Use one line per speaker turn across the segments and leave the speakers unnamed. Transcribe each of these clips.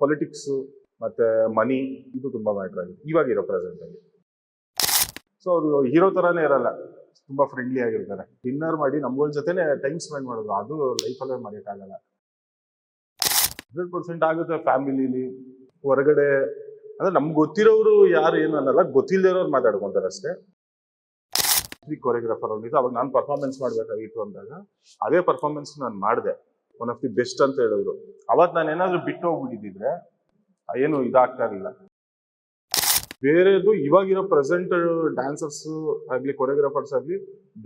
Politics ಮತ್ತೆ ಮನಿ ಇದು ತುಂಬಾ ಮ್ಯಾಟರ್ ಆಗಿದೆ. ಇವಾಗಿರೋ ಪ್ರೆಸೆಂಟ್ ಆಗಿ ಸೊ ಅವರು ಹೀರೋ ತರಾನೇ ಇರಲ್ಲ. ತುಂಬಾ ಫ್ರೆಂಡ್ಲಿ ಆಗಿರ್ತಾರೆ. ಡಿನ್ನರ್ ಮಾಡಿ ನಮ್ಗಳ ಜೊತೆನೆ ಟೈಮ್ ಸ್ಪೆಂಡ್ ಮಾಡೋದು. ಅದು ಲೈಫಲ್ಲೇ ಮರೆಯಕ್ಕಾಗಲ್ಲ. ಹಂಡ್ರೆಡ್ ಪರ್ಸೆಂಟ್ ಆಗುತ್ತೆ ಫ್ಯಾಮಿಲಿಲಿ ಹೊರಗಡೆ ಅಂದ್ರೆ ನಮ್ಗೆ ಗೊತ್ತಿರೋರು ಯಾರು ಏನು ಅನ್ನಲ್ಲ. ಗೊತ್ತಿಲ್ಲದಿರೋರು ಮಾತಾಡ್ಕೊಂತಾರೆ ಅಷ್ಟೇ. ಕೊರಿಯೋಗ್ರಾಫರ್ ಅವ್ರಿಗೆ ಅವಾಗ ನಾನು ಪರ್ಫಾರ್ಮೆನ್ಸ್ ಮಾಡ್ಬೇಕಾಗಿತ್ತು ಅಂದಾಗ, ಅದೇ ಪರ್ಫಾರ್ಮೆನ್ಸ್ ನಾನು ಮಾಡಿದೆ. ಒನ್ ಆಫ್ ದಿ ಬೆಸ್ಟ್ ಅಂತ ಹೇಳಿದ್ರು. ಅವತ್ತು ನಾನು ಏನಾದ್ರು ಬಿಟ್ಟು ಹೋಗ್ಬಿಟ್ಟಿದ್ರೆ ಏನು ಇದಾಗ್ತಾ ಇರಲಿಲ್ಲ. ಬೇರೆದು ಇವಾಗಿರೋ ಪ್ರೆಸೆಂಟ್ ಡ್ಯಾನ್ಸರ್ಸ್ ಆಗಲಿ ಕೊರಿಯೋಗ್ರಾಫರ್ಸ್ ಆಗಲಿ,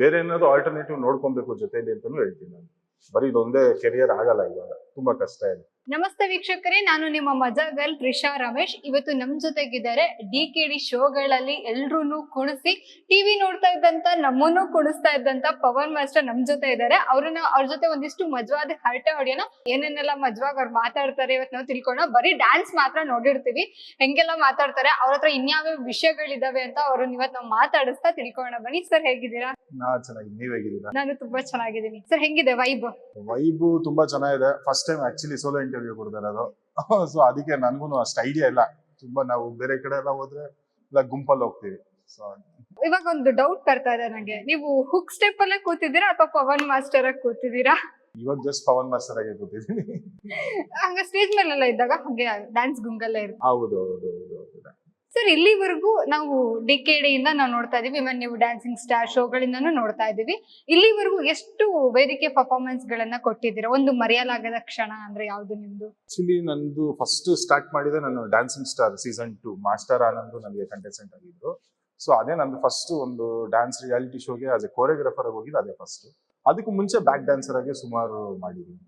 ಬೇರೆ ಏನಾದ್ರು ಆಲ್ಟರ್ನೇಟಿವ್ ನೋಡ್ಕೊಬೇಕು ಜೊತೆಯಲ್ಲಿ ಅಂತಾನು ಹೇಳ್ತೀನಿ ನಾನು. ಬರೀ ಇದೊಂದೇ ಕೆರಿಯರ್ ಆಗಲ್ಲ ಇವಾಗ. ತುಂಬಾ ಕಷ್ಟ ಇದೆ.
ನಮಸ್ತೆ ವೀಕ್ಷಕರೇ ನಾನು ನಿಮ್ಮ ಮಜಾ ಗರ್ಲ್ ತ್ರಿಷಾ ರಮೇಶ್. ಇವತ್ತು ನಮ್ ಜೊತೆಗಿದ್ದಾರೆ ಡಿ ಕೆ ಡಿ ಶೋಗಳಲ್ಲಿ ಎಲ್ರೂನು ಕುಣಿಸಿ ಟಿವಿ ನೋಡ್ತಾ ಇದ್ದಂತ ನಮ್ಮನ್ನು ಕುಣಿಸ್ತಾ ಇದ್ದಂತ ಪವನ್ ಮಾಸ್ಟರ್ ನಮ್ ಜೊತೆ ಇದ್ದಾರೆ. ಅವ್ರನ್ನ ಅವ್ರ ಜೊತೆ ಒಂದಿಷ್ಟು ಮಜವಾದ ಹರಟೆ ಹೊಡಿಯೋಣ. ಏನೇನೆಲ್ಲ ಮಜವಾಗ ಅವ್ರು ಮಾತಾಡ್ತಾರೆ ಇವತ್ತು ನಾವು ತಿಳ್ಕೊಳ್ಳೋಣ ಬರೀ ಡ್ಯಾನ್ಸ್ ಮಾತ್ರ ನೋಡಿರ್ತೀವಿ. ಹೆಂಗೆಲ್ಲ ಮಾತಾಡ್ತಾರೆ ಅವ್ರ ಹತ್ರ ಇನ್ಯಾವ್ಯಾವ ವಿಷಯಗಳಿದಾವೆ ಅಂತ ಅವ್ರನ್ನ ಇವತ್ತು ನಾವು ಮಾತಾಡಿಸ್ತಾ ತಿಳ್ಕೊಳ್ಳೋಣ ಬನ್ನಿ ಸರ್ ಹೇಗಿದ್ದೀರಾ? ನಾನು ತುಂಬಾ ಚೆನ್ನಾಗಿದ್ದೀನಿ. ಸರ್ ಹೆಂಗಿದೆ ವೈಬ್
ವೈಬ್ ತುಂಬಾ ಚೆನ್ನಾಗಿದೆ. First time actually solo interview ಕೊಡ್ತಾರೋ ಸೊ ಅದಕ್ಕೆ ನನಗೂ ಅಷ್ಟು ಐಡಿಯಾ ಇಲ್ಲ. ತುಂಬಾ ನಾವು ಬೇರೆ ಕಡೆ ಎಲ್ಲ ಹೋದ್ರೆ ಇಲ್ಲ ಗುಂಪಲ್ಲಿ ಹೋಗ್ತೀವಿ. ಸೊ
ಇವಾಗ ಒಂದು ಡೌಟ್ ಬರ್ತಾ ಇದೆ ನಂಗೆ. ನೀವು ಹುಕ್ ಸ್ಟೆಪ್ ಅಲ್ಲೇ ಕೂತಿದ್ದೀರಾ ಅಥವಾ ಪವನ್ ಮಾಸ್ಟರ್ ಆಗಿ ಕೂತಿದ್ದೀರಾ?
ಇವಾಗ ಜಸ್ಟ್ ಪವನ್ ಮಾಸ್ಟರ್ ಆಗಿ ಕೂತಿದ್ದೀನಿ.
ಹಂಗ ಸ್ಟೇಜ್ ಮೇಲೆಲ್ಲ ಇದ್ದಾಗ ಹಂಗೆ ಡ್ಯಾನ್ಸ್ ಗುಂಗಲ್ಲೇ ಇರುತ್ತೆ
ಹೌದು ಹೌದು ಹೌದು ಹೌದು.
ಸರ್, ಇಲ್ಲಿವರೆಗೂ ನಾವು ಡಿಕೆಡಿಯಿಂದ ನಾವು ನೋಡ್ತಾ ಇದೀವಿ. ನೀವು ಡ್ಯಾನ್ಸಿಂಗ್ ಸ್ಟಾರ್ ಶೋಗಳಿಂದನೂ ನೋಡ್ತಾ ಇದೀವಿ. ಇಲ್ಲಿವರೆಗೂ ಎಷ್ಟು ವೇದಿಕೆ ಪರ್ಫಾರ್ಮೆನ್ಸ್ ಗಳನ್ನ ಕೊಟ್ಟಿದ್ದೀರಾ? ಒಂದು ಮರೆಯಲಾಗದ ಕ್ಷಣ ಅಂದ್ರೆ ಯಾವ್ದು ನಿಮ್ದು?
ಆಕ್ಚುಲಿ ನಂದು ಫಸ್ಟ್ ಸ್ಟಾರ್ಟ್ ಮಾಡಿದ ನಾನು dancing star season two master Anand ನನಗೆ ಕಂಟೆಸ್ಟೆಂಟ್ ಆಗಿದ್ರು. ಸೊ ಅದೇ ನಂದು ಫಸ್ಟ್ ಒಂದು ಡ್ಯಾನ್ಸ್ ರಿಯಾಲಿಟಿ ಶೋಗೆ ಆಸ್ ಎ ಕೋರಿಯೋಗ್ರಾಫರ್ ಆಗಿ ಹೋಗಿದ್ದು ಅದೇ ಫಸ್ಟ್ ಅದಕ್ಕೂ ಮುಂಚೆ ಬ್ಯಾಕ್ ಡ್ಯಾನ್ಸರ್ ಆಗಿ ಸುಮಾರು ಮಾಡಿದ್ದೀನಿ.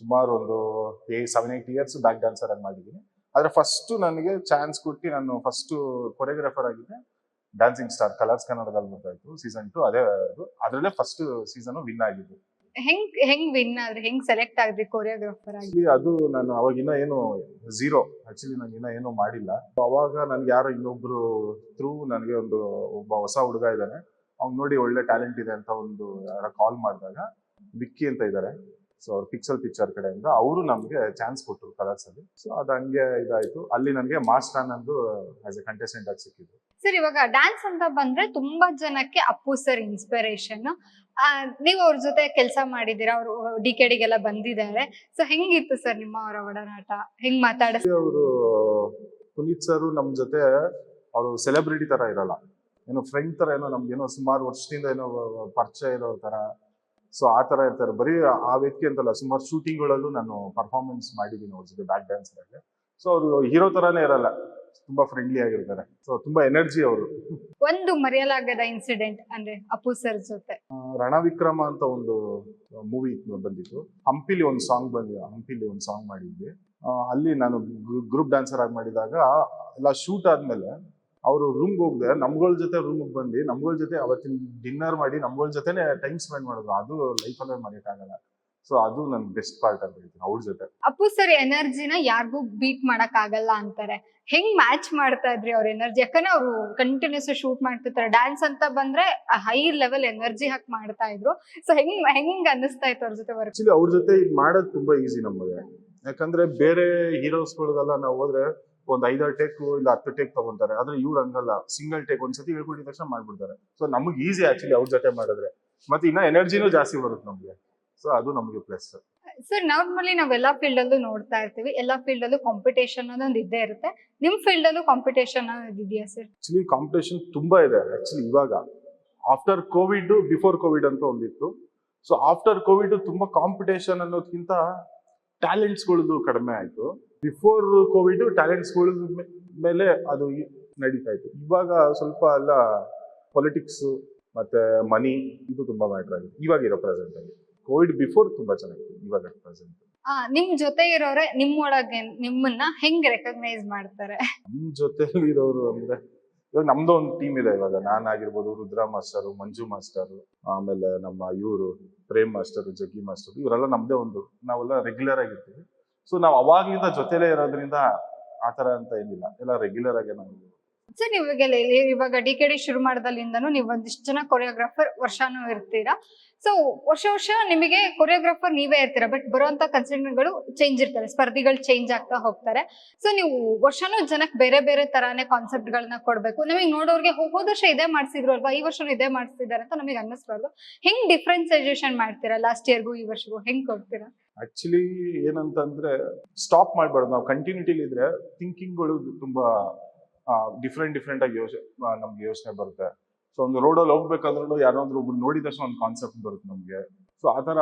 ಸುಮಾರು ಒಂದು a seven eight years back dancer ಆಗಿ ಮಾಡಿದ್ದೀನಿ. ಆದ್ರೆ ಫಸ್ಟ್ ನನಗೆ ಚಾನ್ಸ್ ಕೊಟ್ಟು ನಾನು ಫಸ್ಟ್ ಕೊರಿಯೋಗ್ರಾಫರ್ ಆಗಿದ್ದೆ. ಡ್ಯಾನ್ಸಿಂಗ್ ಸ್ಟಾರ್ ಕಲರ್ಸ್ ಕನ್ನಡದಲ್ಲಿ ಬರ್ತಾಯಿತ್ತು ಸೀಸನ್ ಟು ಅದೇ ಅದು ಅದರಲ್ಲೇ ಫಸ್ಟ್ ಸೀಸನ್ ವಿನ್ ಆಗಿದ್ದು.
ಹೆಂಗ್ ಹೆಂಗ್ ವಿನ್ ಆದ್ರೆ ಹೆಂಗ್ ಸೆಲೆಕ್ಟ್ ಆದ್ರಿ ಕೊರಿಯೋಗ್ರಾಫರ್ ಆಗಿ?
ಆಕ್ಚುಲಿ ಅದು ನಾನು ಅವಾಗ ಇನ್ನ ಏನು ಝೀರೋ ಆಕ್ಚುಲಿ ನಾನು ಇನ್ನ ಏನು ಮಾಡಿಲ್ಲ. ಅವಾಗ ನನ್ಗೆ ಯಾರೋ ಇನ್ನೊಬ್ರು ಥ್ರೂ ನನಗೆ ಒಂದು ಒಬ್ಬ ಹೊಸ ಹುಡುಗ ಇದ್ದಾನೆ ಅವ್ನು ನೋಡಿ ಒಳ್ಳೆ ಟ್ಯಾಲೆಂಟ್ ಇದೆ ಅಂತ ಒಂದು ಯಾರ ಕಾಲ್ ಮಾಡಿದಾಗ ವಿಕ್ಕಿ ಅಂತ ಇದ್ದಾರೆ ಸೊ ಅವ್ರು ಪಿಕ್ಸಲ್ ಪಿಕ್ಚರ್ ಕಡೆಯಿಂದ ಅವರು ನಮಗೆ ಚಾನ್ಸ್ ಕೊಟ್ಟರು ಕಲರ್ಸ್ ಅಲ್ಲಿ. ಸೊ ಅದು ಹಂಗೆ ಇದಾಯ್ತು. ಅಲ್ಲಿ ನನಗೆ ಮಾಸ್ಟರ್ ಅನ್ನೋದು ಆಸ್ ಎ ಕಂಟೆಸ್ಟೆಂಟ್ ಆಗಿ ಸಿಕ್ಕಿದ್ರು
ಸರ್ ಇವಾಗ ಡ್ಯಾನ್ಸ್ ಅಂತ ಬಂದ್ರೆ ತುಂಬಾ ಜನಕ್ಕೆ ಅಪ್ಪು ಸರ್ ಇನ್ಸ್ಪಿರೇಷನ್ ನೀವು ಅವ್ರ ಜೊತೆ ಕೆಲಸ ಮಾಡಿದೀರಾ ಅವರು ಡಿ ಕೆ ಡಿಗೆಲ್ಲ ಬಂದಿದ್ದಾರೆ. ಸೊ ಹೆಂಗಿತ್ತು ಸರ್ ನಿಮ್ಮ ಅವರ ಒಡನಾಟ? ಹೆಂಗ್ ಮಾತಾಡ
ಅವರು ಪುನೀತ್ ಸರ್ ನಮ್ ಜೊತೆ ಅವರು ಸೆಲೆಬ್ರಿಟಿ ತರ ಇರಲ್ಲ. ಏನೋ ಫ್ರೆಂಡ್ ತರ ಏನೋ ನಮ್ಗೇನೋ ಸುಮಾರು ವರ್ಷದಿಂದ ಏನೋ ಪರಿಚಯ ಇರೋ ತರ. ಸೊ ಆ ತರ ಇರ್ತಾರೆ. ಬರೀ ಆ ವ್ಯಕ್ತಿ ಅಂತಲ್ಲ ಸುಮಾರು ಶೂಟಿಂಗ್ಗಳಲ್ಲೂ ನಾನು ಪರ್ಫಾರ್ಮೆನ್ಸ್ ಮಾಡಿದ್ದೀನಿ ಅವ್ರ ಜೊತೆ ಬ್ಯಾಕ್ ಡ್ಯಾನ್ಸರಲ್ಲಿ ಸೊ ಅವರು ಹೀರೋ ಥರನೇ ಇರಲ್ಲ. ತುಂಬಾ ಫ್ರೆಂಡ್ಲಿ ಆಗಿರ್ತಾರೆ. ಸೊ ತುಂಬಾ ಎನರ್ಜಿ ಅವರು.
ಒಂದು ಮರೆಯಲಾಗದ ಇನ್ಸಿಡೆಂಟ್ ಅಂದ್ರೆ ಅಪ್ಪು ಸರ್ ಜೊತೆ.
ರಣವಿಕ್ರಮ ಅಂತ ಒಂದು ಮೂವಿ ಬಂದಿತ್ತು. ಹಂಪಿಲಿ ಒಂದು ಸಾಂಗ್ ಬಂದಿ ಹಂಪಿಲಿ ಒಂದು ಸಾಂಗ್ ಮಾಡಿದ್ವಿ. ಅಲ್ಲಿ ನಾನು ಗ್ರೂಪ್ ಡ್ಯಾನ್ಸರ್ ಆಗಿ ಮಾಡಿದಾಗ ಎಲ್ಲ ಶೂಟ್ ಆದ್ಮೇಲೆ ಅವರು ರೂಮ್ಗೆ ಹೋಗದೆ ನಮ್ಗಳ ಜೊತೆ ರೂಮ್ಗೆ ಬಂದು ನಮ್ಗಳ ಜೊತೆ ಅವತ್ತಿನ ಡಿನ್ನರ್ ಮಾಡಿ ನಮ್ಗಳ ಜೊತೆನೆ ಟೈಮ್ ಸ್ಪೆಂಡ್ ಮಾಡೋದು ಅದು ಲೈಫಲ್ಲೇ ಮಾಡಕ್ಕಾಗಲ್ಲ ಸೊ ಅದು ನನ್ ಬೆಸ್ಟ್ ಪಾರ್ಟ್ ಅಂತ ಹೇಳ್ತೀನಿ ಅವ್ರ ಜೊತೆ.
ಅಪ್ಪು ಸರ್ ಎನರ್ಜಿನ ಯಾರಿಗೂ ಬೀಟ್ ಮಾಡಕ್ ಆಗಲ್ಲ ಅಂತಾರೆ. ಹೆಂಗ್ ಮ್ಯಾಚ್ ಮಾಡ್ತಾ ಇದ್ರಿ ಅವ್ರ ಎನರ್ಜಿ ಯಾಕಂದ್ರೆ ಅವರು ಕಂಟಿನ್ಯೂಸ್ ಶೂಟ್ ಮಾಡ್ತಿರ್ತಾರೆ. ಡ್ಯಾನ್ಸ್ ಅಂತ ಬಂದ್ರೆ ಹೈ ಲೆವೆಲ್ ಎನರ್ಜಿ ಹಾಕಿ ಮಾಡ್ತಾ ಇದ್ರು. ಸೊ ಹೆಂಗ್ ಹೆಂಗ್ ಅನಿಸ್ತಾ ಇತ್ತು ಅವ್ರ ಜೊತೆ ವರ್ಕ್
ಅವ್ರ ಜೊತೆ ಇದು ಮಾಡೋದು ತುಂಬಾ ಈಸಿ ನಮಗೆ. ಯಾಕಂದ್ರೆ ಬೇರೆ ಹೀರೋಸ್ಗಳಿಗೆಲ್ಲ ನಾವು ಹೋದ್ರೆ ಒಂದ್ ಐದಾರು ಟೇಕ್ ಇಲ್ಲ ಹತ್ತು ಟೇಕ್ ತಗೊಂತಾರೆ. ಆದ್ರೆ ಇವ್ರು ಹಂಗಲ್ಲ. ಸಿಂಗಲ್ ಟೇಕ್ ಒಂದ್ಸತಿ ಹೇಳ್ಕೊಂಡಿದ ತಕ್ಷಣ ಮಾಡ್ಬಿಡ್ತಾರೆ. ಸೊ ನಮಗೆ ಈಸಿ ಆಕ್ಚುಲಿ ಅವ್ರ ಜೊತೆ ಮಾಡಿದ್ರೆ. ಮತ್ತೆ ಇನ್ನ ಎನರ್ಜಿನೂ ಜಾಸ್ತಿ ಬರುತ್ತೆ ನಮ್ಗೆ. ಸೊ ಅದು ನಮಗೆ ಪ್ಲಸ್
ಸರ್ ನಾರ್ಮಲಿ ನಾವೆಲ್ಲಾ ಫೀಲ್ಡ್ ಅಲ್ಲೂ ನೋಡ್ತಾ ಇರ್ತೀವಿ. ಎಲ್ಲಾ ಫೀಲ್ಡ್ ಅಲ್ಲೂ ಕಾಂಪಿಟೇಷನ್ ಅನ್ನೋದು ಇದ್ದೇ ಇರುತ್ತೆ. ನಿಮ್ ಫೀಲ್ಡ್ ಅಲ್ಲೂ ಕಾಂಪಿಟೇಷನ್ ಇದೆಯಾ ಸರ್
ಆಕ್ಚುಲಿ ಕಾಂಪಿಟೇಷನ್ ತುಂಬಾ ಇದೆ. ಆಕ್ಚುಲಿ ಇವಾಗ ಆಫ್ಟರ್ ಕೋವಿಡ್ ಬಿಫೋರ್ ಕೋವಿಡ್ ಅಂತ ಒಂದಿತ್ತು. ಸೊ ಆಫ್ಟರ್ ಕೋವಿಡ್ ತುಂಬಾ ಕಾಂಪಿಟೇಷನ್ ಅನ್ನೋದಕ್ಕಿಂತ ಟ್ಯಾಲೆಂಟ್ಸ್ಗಳದ್ದು ಕಡಿಮೆ ಆಯ್ತು. ಬಿಫೋರ್ ಕೋವಿಡ್ ಟ್ಯಾಲೆಂಟ್ಸ್ಗಳ ಮೇಲೆ ಅದು ನಡೀತಾ ಇತ್ತು. ಇವಾಗ ಸ್ವಲ್ಪ ಎಲ್ಲ ಪೊಲಿಟಿಕ್ಸ್ ಮತ್ತೆ ಮನಿ ಇದು ತುಂಬಾ ಮ್ಯಾಟರ್ ಆಗಿದೆ. ಇವಾಗಿರೋ ಪ್ರೆಸೆಂಟ್ ಆಗಿ ಕೋವಿಡ್ ಬಿಫೋರ್ ತುಂಬಾ ಚೆನ್ನಾಗಿತ್ತು ಇವಾಗ ಪ್ರೆಸೆಂಟ್
ನಿಮ್ ಜೊತೆ ಇರೋರೆ ನಿಮ್ಮೊಳಗೆ ನಿಮ್ಮನ್ನ ಹೆಂಗ್ ರೆಕಗ್ನೈಸ್ ಮಾಡ್ತಾರೆ?
ನಮ್ ಜೊತೆ ಇರೋರು ಅಂದ್ರೆ ಇವಾಗ ನಮ್ದು ಒಂದು ಟೀಮ್ ಇದೆ ಇವಾಗ. ನಾನ್ ಆಗಿರ್ಬೋದು ರುದ್ರ ಮಾಸ್ಟರ್ ಮಂಜು ಮಾಸ್ಟರ್ ಆಮೇಲೆ ನಮ್ಮ ಇವರು, ಪ್ರೇಮ್ ಮಾಸ್ಟರ್ ಜಗ್ಗಿ ಮಾಸ್ಟರ್ ಇವರೆಲ್ಲ ನಮ್ದೇ ಒಂದು. ನಾವೆಲ್ಲ ರೆಗ್ಯುಲರ್ ಆಗಿರ್ತೀವಿ. ಸೊ ನಾವು ಅವಾಗ್ಲಿಂದ ಜೊತೆಲೇ ಇರೋದ್ರಿಂದ ಆತರ ಅಂತ ಏನಿಲ್ಲ. ಎಲ್ಲ ರೆಗ್ಯುಲರ್ ಆಗಿ ನಾವು
ಸರ್, ಇವಾಗ ಇವಾಗ ಡಿ ಕೆ ಡಿ ಶುರು ಮಾಡ್ದಲ್ಲಿಂದನೂ ನೀವು ಒಂದಿಷ್ಟು ಜನ ಕೊರಿಯೋಗ್ರಾಫರ್ ವರ್ಷಾನು ಇರ್ತೀರಾ. ಸೊ ವರ್ಷ ವರ್ಷ ನಿಮಗೆ ಕೊರಿಯೋಗ್ರಾಫರ್ ನೀವೇ ಇರ್ತೀರಾ ಬಟ್ ಬರುವಂತ ಕನ್ಸಲ್ಟೆಂಟ್ಗಳು ಚೇಂಜ್ ಇರ್ತಾರೆ ಸ್ಪರ್ಧಿಗಳು ಚೇಂಜ್ ಆಗ್ತಾ ಹೋಗ್ತಾರೆ. ಸೊ ನೀವು ವರ್ಷಾನು ಜನಕ್ಕೆ ಬೇರೆ ಬೇರೆ ತರಾನೇ ಕಾನ್ಸೆಪ್ಟ್ ಗಳನ್ನ ಕೊಡ್ಬೇಕು. ನಮಗೆ ನೋಡೋರ್ಗೆ ಹೋದ ವರ್ಷ ಇದೇ ಮಾಡ್ಸಿದ್ರು ಅಲ್ವಾ, ಈ ವರ್ಷನೂ ಇದೇ ಮಾಡ್ಸಿದ್ದಾರೆ ಅಂತ ನಮಗೆ ಅನ್ನಿಸ್ಬಾರ್ದು. ಹೆಂಗ್ ಸಜೆಷನ್ ಮಾಡ್ತೀರಾ ಲಾಸ್ಟ್ ಇಯರ್ಗೂ ಈ ವರ್ಷಗೂ, ಹೆಂಗ್ ಕೊಡ್ತೀರಾ?
ಆಕ್ಚುಲಿ ಏನಂತಂದ್ರೆ ಸ್ಟಾಪ್ ಮಾಡ್ಬಾರ್ದು. ನಾವು ಕಂಟಿನ್ಯೂಟಿಲಿ ಇದ್ರೆ ಥಿಂಕಿಂಗ್ಗಳು ತುಂಬಾ ಡಿಫ್ರೆಂಟ್ ಡಿಫ್ರೆಂಟ್ ಆಗಿ ಯೋಚನೆ ನಮ್ಗೆ ಯೋಚನೆ ಬರುತ್ತೆ. ಸೊ ಒಂದು ರೋಡಲ್ಲಿ ಹೋಗ್ಬೇಕಾದ್ರೂ ಯಾರಾದ್ರೂ ಒಬ್ರು ನೋಡಿದ ತಕ್ಷಣ ಒಂದು ಕಾನ್ಸೆಪ್ಟ್ ಬರುತ್ತೆ ನಮ್ಗೆ. ಸೊ ಆ ತರ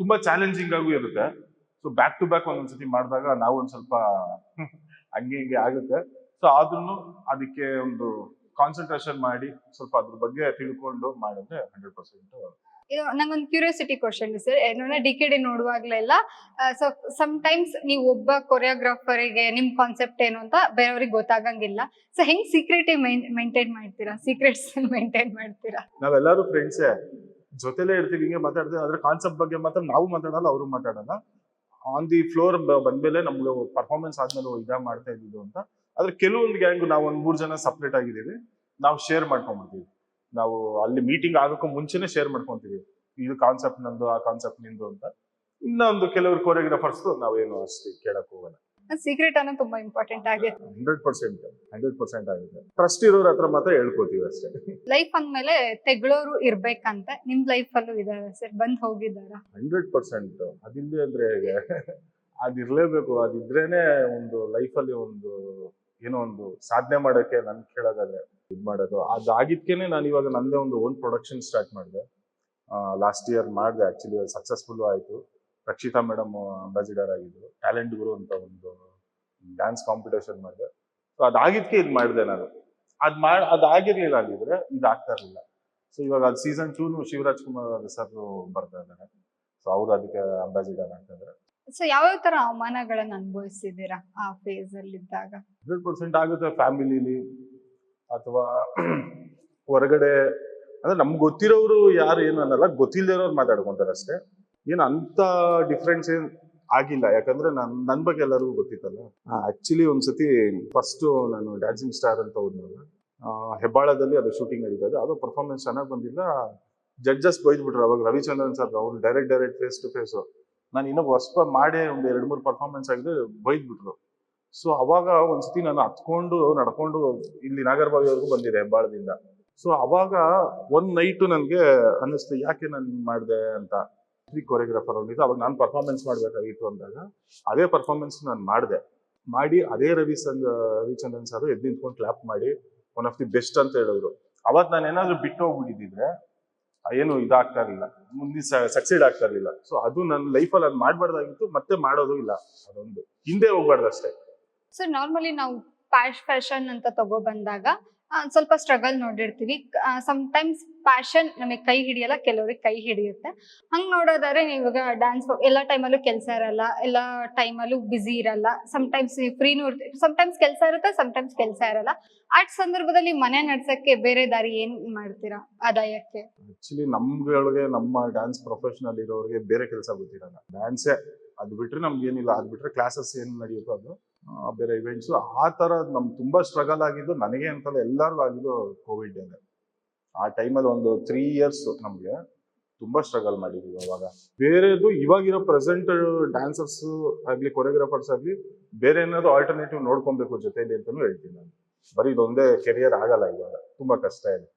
ತುಂಬಾ ಚಾಲೆಂಜಿಂಗ್ ಆಗೂ ಇರುತ್ತೆ. ಸೊ ಬ್ಯಾಕ್ ಟು ಬ್ಯಾಕ್ ಒಂದೊಂದ್ಸತಿ ಮಾಡಿದಾಗ ನಾವು ಒಂದ್ ಸ್ವಲ್ಪ ಹಂಗೆ ಹಿಂಗೆ ಆಗುತ್ತೆ. ಸೊ ಆದ್ರೂ ಅದಕ್ಕೆ ಒಂದು ಕಾನ್ಸಂಟ್ರೇಷನ್ ಮಾಡಿ ಸ್ವಲ್ಪ ಅದ್ರ ಬಗ್ಗೆ ತಿಳ್ಕೊಂಡು ಮಾಡಿದ್ರೆ ಹಂಡ್ರೆಡ್ ಪರ್ಸೆಂಟ್
ನಂಗೊಂದು ಕ್ಯೂರಿಯಾಸಿಟಿ ಕ್ವಶನ್ ಸರ್ ಏನಂದ್ರೆ ಡಿ ಕೆ ಡಿ ನೋಡುವಾಗ್ಲೆಲ್ಲ ಸೊ ಸಮ್ ಟೈಮ್ಸ್ ನೀವು ಒಬ್ಬ ಕೊರಿಯೋಗ್ರಾಫರಿಗೆ ನಿಮ್ ಕಾನ್ಸೆಪ್ಟ್ ಏನು ಅಂತ ಬೇರೆಯವ್ರಿಗೆ ಗೊತ್ತಾಗಂಗಿಲ್ಲ. ಸೊ ಹೆಂಗ್ ಸೀಕ್ರೆಟ್ ಮೇಂಟೈನ್ ಮಾಡ್ತೀರಾ? ಸೀಕ್ರೆಟ್ಸ್ ಮೇಂಟೈನ್ ಮಾಡ್ತೀರಾ?
ನಾವೆಲ್ಲರೂ ಫ್ರೆಂಡ್ಸ್ ಜೊತೆಲೇ ಇರ್ತೀವಿ, ಹಿಂಗೆ ಮಾತಾಡ್ತೀವಿ ಅದ್ರ ಕಾನ್ಸೆಪ್ಟ್ ಬಗ್ಗೆ ಮಾತ್ರ ನಾವು ಮಾತಾಡಲ್ಲ, ಅವರು ಮಾತಾಡಲ್ಲ. ಆನ್ ದಿ ಫ್ಲೋರ್ ಬಂದ್ಮೇಲೆ ನಮ್ಗೆ ಪರ್ಫಾರ್ಮೆನ್ಸ್ ಆದ್ಮೇಲೆ ಇದ ಮಾಡ್ತಾ ಇದ್ದಿದ್ದು ಅಂತ. ಆದ್ರೆ ಕೆಲವೊಂದು ಗ್ಯಾಂಗ್ ನಾವು ಒಂದ್ ಮೂರ್ ಜನ ಸಪ್ರೇಟ್ ಆಗಿದ್ದೀವಿ. ನಾವು ಶೇರ್ ಮಾಡ್ಕೊಂಡ್ಬಿಡ್ತೀವಿ ನಾವು ಅಲ್ಲಿ ಮೀಟಿಂಗ್ ಆಗೋಕ್ಕೂ ಮುಂಚೆನೆ ಶೇರ್ ಮಾಡ್ಕೊಂತೀವಿ. ಇದು ಕಾನ್ಸೆಪ್ಟ್ ನಂದು ಆ ಕಾನ್ಸೆಪ್ಟ್ ನಿಂದು ಅಂತ. ಇನ್ನೊಂದು ಕೆಲವರು ಕೋರಿಯೋಗ್ರಾಫರ್ಸ್ ನಾವೇನು ಅಷ್ಟು ಕೇಳಕ್ ಹೋಗಲ್ಲ.
ಸೀಕ್ರೆಟ್ ಅನ್ನೋ ತುಂಬಾ ಇಂಪಾರ್ಟೆಂಟ್ ಆಗಿದೆ.
ಹಂಡ್ರೆಡ್ ಪರ್ಸೆಂಟ್ ಹಂಡ್ರೆಡ್ ಪರ್ಸೆಂಟ್ ಆಗಿದೆ. ಟ್ರಸ್ಟ್ ಇರೋರ ಹತ್ರ ಮಾತ್ರ ಹೇಳ್ಕೊತೀವಿ ಅಷ್ಟೇ.
ಲೈಫ್ ಅಂದ್ಮೇಲೆ ತೆಗಳೋರು ಇರ್ಬೇಕಂತ. ನಿಮ್ ಲೈಫ್ ಅಲ್ಲೂ ಇದಾರೆ ಸರ್. ಬಂದ್ ಹೋಗಿದಾರ
ಹಂಡ್ರೆಡ್ ಪರ್ಸೆಂಟ್ ಅದಿಲ್ಲದೆ ಅಂದ್ರೆ ಹೇಗೆ? ಅದಿರ್ಲೇಬೇಕು. ಅದಿದ್ರೇನೆ ಒಂದು ಲೈಫಲ್ಲಿ ಒಂದು ಏನೋ ಒಂದು ಸಾಧನೆ ಮಾಡೋಕ್ಕೆ ನನ್ ಕೇಳೋದಾದ್ರೆ ಇದು ಮಾಡೋದು. ಅದಾಗಿದ್ಕೇನೆ ನಾನು ಇವಾಗ ನಂದೇ ಒಂದು ಓನ್ ಪ್ರೊಡಕ್ಷನ್ ಸ್ಟಾರ್ಟ್ ಮಾಡಿದೆ. ಲಾಸ್ಟ್ ಇಯರ್ ಮಾಡಿದೆ ಆಕ್ಚುಲಿ ಸಕ್ಸಸ್ಫುಲ್ ಆಯ್ತು. ರಕ್ಷಿತಾ ಮೇಡಮ್ ಅಂಬಾಸಿಡರ್ ಆಗಿದ್ರು ಟ್ಯಾಲೆಂಟ್ ಗುರು ಅಂತ ಒಂದು ಡ್ಯಾನ್ಸ್ ಕಾಂಪಿಟೇಷನ್ ಮಾಡಿದೆ. ಸೊ ಅದಾಗಿದ್ಕೆ ಇದು ಮಾಡಿದೆ ನಾನು. ಅದ್ ಮಾಡ್ ಅದಾಗಿರ್ಲಿಲ್ಲ ಆಗಿದ್ರೆ ಇದಾಗ್ತಾ ಇರಲಿಲ್ಲ. ಸೊ ಇವಾಗ ಅದು ಸೀಸನ್ ಟೂನು ಶಿವರಾಜ್ ಕುಮಾರ್ ಸರ್ ಬರ್ತಾ ಇದ್ದಾರೆ. ಸೊ ಅವ್ರು ಅದಕ್ಕೆ ಅಂಬಾಸಿಡರ್ ಆಗ್ತಾ ಇದ್ದಾರೆ.
ಸೊ ಯಾವ್ಯಾವ ತರ ಅವಮಾನಗಳನ್ನ ಅನುಭವಿಸಿದ್ದೀರಾ ಆ ಫೇಸ್ ಅಲ್ಲಿ ಇದ್ದಾಗ
ಹಂಡ್ರೆಡ್ ಪರ್ಸೆಂಟ್ ಆಗುತ್ತೆ ಫ್ಯಾಮಿಲಿಲಿ ಅಥವಾ ಹೊರಗಡೆ, ಅಂದ್ರೆ ನಮ್ಗೆ ಗೊತ್ತಿರೋರು ಯಾರು ಏನು ಅನ್ನಲ್ಲ ಗೊತ್ತಿಲ್ಲದಿರೋರು ಮಾತಾಡ್ಕೊಂತಾರೆ ಅಷ್ಟೇ. ಏನು ಅಂತ ಡಿಫ್ರೆನ್ಸ್ ಏನ್ ಆಗಿಲ್ಲ, ಯಾಕಂದ್ರೆ ನನ್ ನನ್ ಬಗ್ಗೆ ಎಲ್ಲರಿಗೂ ಗೊತ್ತಿತ್ತಲ್ಲ. ಆಕ್ಚುಲಿ ಒಂದ್ಸತಿ ಫಸ್ಟ್ ನಾನು ಡ್ಯಾನ್ಸಿಂಗ್ ಸ್ಟಾರ್ ಅಂತ ಹೋದ್ನಲ್ಲ ಹೆಬ್ಬಾಳದಲ್ಲಿ ಅದು ಶೂಟಿಂಗ್ ನಡೀತಾ ಇದೆ ಅದು ಪರ್ಫಾರ್ಮೆನ್ಸ್ ಚೆನ್ನಾಗಿ ಬಂದಿಲ್ಲ. ಜಡ್ಜಸ್ ಬೈದ್ಬಿಟ್ರು ಅವಾಗ ರವಿಚಂದ್ರನ್ ಸರ್ ಅವ್ರು direct direct face to face ನಾನು ಇನ್ನೂ ಹೊಸ ಮಾಡಿ ಒಂದು ಎರಡು ಮೂರು ಪರ್ಫಾರ್ಮೆನ್ಸ್ ಆಗಿದೆ ಬೈದ್ಬಿಟ್ರು. ಸೊ ಅವಾಗ ಒಂದ್ಸತಿ ನಾನು ಹತ್ಕೊಂಡು ನಡ್ಕೊಂಡು ಇಲ್ಲಿ ನಾಗರಬಾವಿವರೆಗೂ ಬಂದಿದೆ ಹೆಬ್ಬಾಳದಿಂದ. ಸೊ ಅವಾಗ ಒಂದ್ ನೈಟ್ ನನಗೆ ಅನ್ನಿಸ್ತು, ಯಾಕೆ ನಾನು ಮಾಡಿದೆ? ಅಂತ. ಕೊರಿಯೋಗ್ರಾಫರ್ ಅವ್ರಿದ್ದು ಅವಾಗ ನಾನು ಪರ್ಫಾರ್ಮೆನ್ಸ್ ಮಾಡಬೇಕಾಗಿತ್ತು ಅಂದಾಗ, ಅದೇ ಪರ್ಫಾರ್ಮೆನ್ಸ್ ನಾನು ಮಾಡಿದೆ. ಮಾಡಿ ಅದೇ ರವಿ ಸನ್ ರವಿಚಂದ್ರನ್ ಸರ್ ಎದ್ದು ನಿಂತ್ಕೊಂಡು ಕ್ಲಾಪ್ ಮಾಡಿ ಒನ್ ಆಫ್ ದಿ ಬೆಸ್ಟ್ ಅಂತ ಹೇಳಿದ್ರು. ಅವತ್ ನಾನು ಏನಾದರೂ ಬಿಟ್ಟು ಹೋಗ್ಬಿಟ್ಟಿದ್ರೆ ಏನು ಇದಾಗ್ತಾ ಇರಲಿಲ್ಲ. ಮುಂದಿನ ಸಕ್ಸೀಡ್ ಆಗ್ತಾ ಇರಲಿಲ್ಲ. ಸೊ ಅದು ನನ್ನ ಲೈಫಲ್ಲಿ ಅದು ಮಾಡಬಾರ್ದಾಗಿತ್ತು, ಮತ್ತೆ ಮಾಡೋದು ಇಲ್ಲ. ಅದೊಂದು. ಹಿಂದೆ ಹೋಗ್ಬಾರ್ದು ಅಷ್ಟೇ.
ಸರ್ ನಾರ್ಮಲಿ ನಾವು ಫ್ಯಾಷನ್ ಅಂತ ತಗೋ ಬಂದಾಗ ಸ್ವಲ್ಪ ಸ್ಟ್ರಗಲ್ ನೋಡಿರ್ತೀವಿ. ಟೈಮ್ಸ್ ಪ್ಯಾಷನ್ ನಮಗೆ ಕೈ ಹಿಡಿಯಲ್ಲ, ಕೆಲವ್ರಿಗೆ ಕೈ ಹಿಡಿಯುತ್ತೆ. ಹಂಗ್ ನೋಡೋದಾದ್ರೆ ಇವಾಗ ಡ್ಯಾನ್ಸ್ ಎಲ್ಲ ಟೈಮಲ್ಲೂ ಕೆಲಸ ಇರಲ್ಲ, ಎಲ್ಲ ಟೈಮಲ್ಲೂ ಬ್ಯುಸಿ ಇರಲ್ಲ. ಟೈಮ್ಸ್ ನೀವು ಫ್ರೀನೂ ಇರ್ತೀವಿ ಟೈಮ್ಸ್ ಕೆಲಸ ಇರುತ್ತೆ ಟೈಮ್ಸ್ ಕೆಲಸ ಇರಲ್ಲ. ಆ ಸಂದರ್ಭದಲ್ಲಿ ಮನೆ ನಡ್ಸಕ್ಕೆ ಬೇರೆ ದಾರಿ ಏನ್ ಮಾಡ್ತೀರಾ ಆದಾಯಕ್ಕೆ?
ಆಕ್ಚುಲಿ ನಮ್ಗಳಿಗೆ, ನಮ್ಮ ಡ್ಯಾನ್ಸ್ ಪ್ರೊಫೆಷನಲ್ ಇರೋರಿಗೆ ಬೇರೆ ಕೆಲಸ ಗೊತ್ತಿರಲ್ಲ. ಡ್ಯಾನ್ಸೇ ಅದು ಬಿಟ್ರೆ ನಮ್ಗೆ ಏನಿಲ್ಲ ಅದು ಬಿಟ್ರೆ ಕ್ಲಾಸಸ್ ಏನ್ ನಡೆಯುತ್ತೋ ಅದು. ಬೇರೆ ಇವೆಂಟ್ಸು ಆ ತರ ನಮ್ಗೆ ತುಂಬಾ ಸ್ಟ್ರಗಲ್ ಆಗಿದ್ದು ನನಗೆ ಅಂತಲ್ಲ ಎಲ್ಲರೂ ಆಗಿದ್ದು ಕೋವಿಡ್ ಅಲ್ಲೇ. ಆ ಟೈಮಲ್ಲಿ ಒಂದು ತ್ರೀ ಇಯರ್ಸ್ ನಮಗೆ ತುಂಬಾ ಸ್ಟ್ರಗಲ್ ಮಾಡಿದೀವಿ ಅವಾಗ ಬೇರೆದು ಇವಾಗಿರೋ ಪ್ರೆಸೆಂಟ್ ಡ್ಯಾನ್ಸರ್ಸ್ ಆಗಲಿ ಕೊರಿಯೋಗ್ರಾಫರ್ಸ್ ಆಗಲಿ, ಬೇರೆ ಏನಾದ್ರು ಆಲ್ಟರ್ನೇಟಿವ್ ನೋಡ್ಕೊಬೇಕು ಜೊತೆಯಲ್ಲಿ ಅಂತಲೂ ಹೇಳ್ತೀನಿ ನಾನು. ಬರೀ ಇದೊಂದೇ ಕೆರಿಯರ್ ಆಗಲ್ಲ ಇವಾಗ. ತುಂಬಾ ಕಷ್ಟ ಇದೆ.